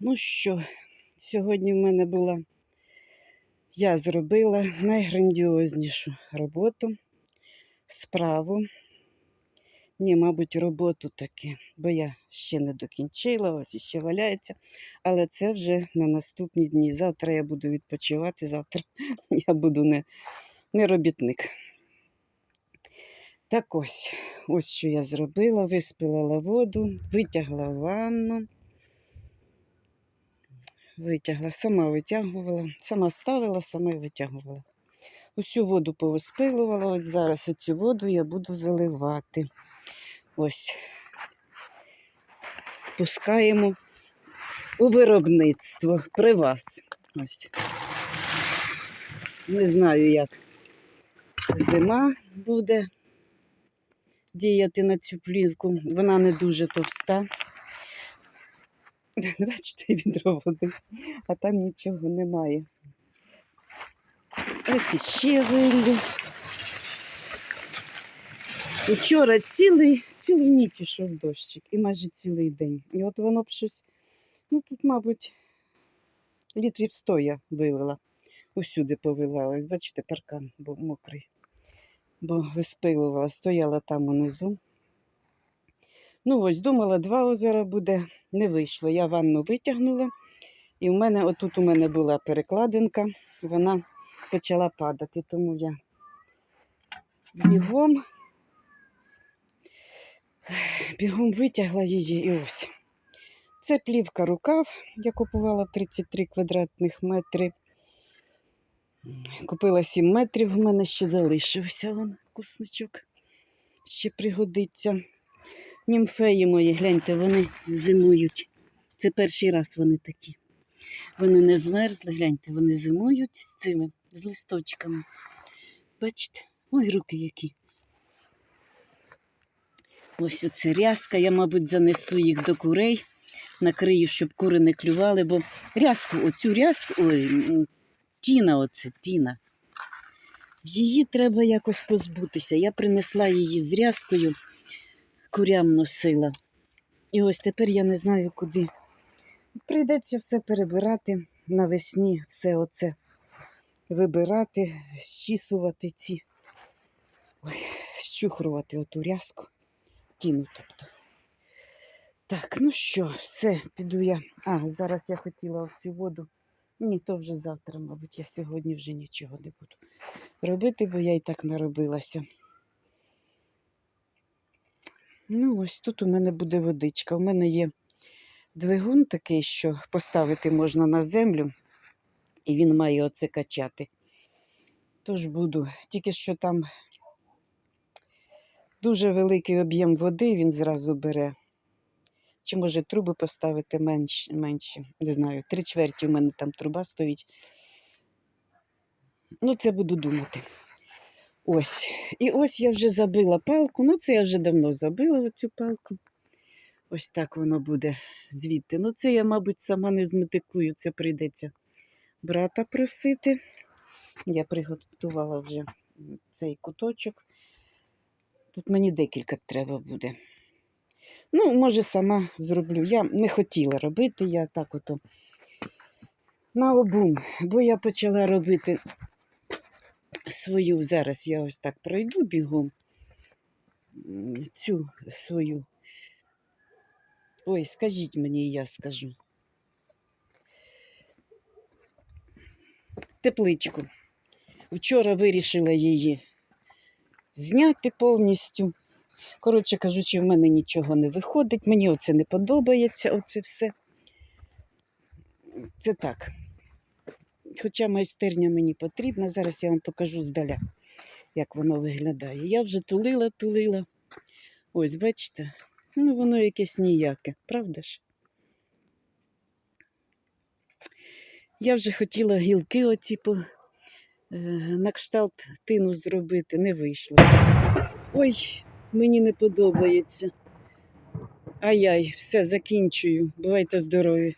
Ну що, сьогодні в мене була, я зробила найграндіознішу роботу, справу. Ні, мабуть, роботу таки, бо я ще не докінчила, ось іще валяється. Але це вже на наступні дні. Завтра я буду відпочивати, завтра я буду не, не робітник. Так ось, ось що я зробила, виспилала воду, витягла ванну. Витягла, сама витягувала, сама ставила, сама витягувала. Усю воду повиспилувала, ось зараз цю воду я буду заливати. Ось. Пускаємо у виробництво при вас. Ось. Не знаю, як зима буде діяти на цю плівку. Вона не дуже товста. Бачите, відро води, а там нічого немає. Ось іще виллю. Вчора цілий, цілу ніч ішов дощик і майже цілий день. І от воно б щось, ну тут, мабуть, літрів сто я вилила. Усюди повилалась. Бачите, паркан був мокрий. Бо виспилувала, стояла там унизу. Ну ось, думала, два озера буде, не вийшло. Я ванну витягнула, і в мене, отут у мене була перекладинка, вона почала падати, тому я бігом, бігом витягла її і ось. Це плівка рукав, я купувала 33 квадратних метри. Купила 7 метрів, в мене ще залишився вон кусничок. Ще пригодиться. Німфеї мої, гляньте, вони зимують. Це перший раз вони такі. Вони не змерзли, гляньте, вони зимують з цими, з листочками. Бачите? Ой, руки які. Ось оце рязка. Я, мабуть, занесу їх до курей, накрию, щоб кури не клювали, бо рязку, оцю рязку, ой, тіна, оце, тіна. Її треба якось позбутися. Я принесла її з рязкою курям носила. І ось тепер я не знаю куди. Прийдеться все перебирати навесні, все оце вибирати, щісувати ці, ой, щухрувати оту рязку, тіну тобто. Так, ну що, все, піду я. А, зараз я хотіла цю воду. Ні, то вже завтра, мабуть, я сьогодні вже нічого не буду робити, бо я і так наробилася. Ну, ось тут у мене буде водичка. У мене є двигун такий, що поставити можна на землю, і він має оце качати. Тож буду. Тільки що там дуже великий об'єм води він зразу бере. Чи може труби поставити менш, менші? Не знаю, три чверті у мене там труба стоїть. Ну, це буду думати. Ось. І ось я вже забила палку. Ну, це я вже давно забила оцю палку. Ось так воно буде звідти. Ну, це я, мабуть, сама не зметикую, це прийдеться брата просити. Я приготувала вже цей куточок. Тут мені декілька треба буде. Ну, може, сама зроблю. Я не хотіла робити, я так ото на обум, бо я почала робити свою, зараз я ось так пройду бігом цю свою. Ой, скажіть мені, я скажу. Тепличку. Вчора вирішила її зняти повністю. Коротше кажучи, в мене нічого не виходить. Мені оце не подобається, оце все. Це так. Хоча майстерня мені потрібна, зараз я вам покажу здаля, як воно виглядає. Я вже тулила, тулила. Ось, бачите? Ну, воно якесь ніяке, правда ж? Я вже хотіла гілки оці по, е, на кшталт тину зробити, не вийшло. Ой, мені не подобається. Ай-яй, все, закінчую. Бувайте здорові.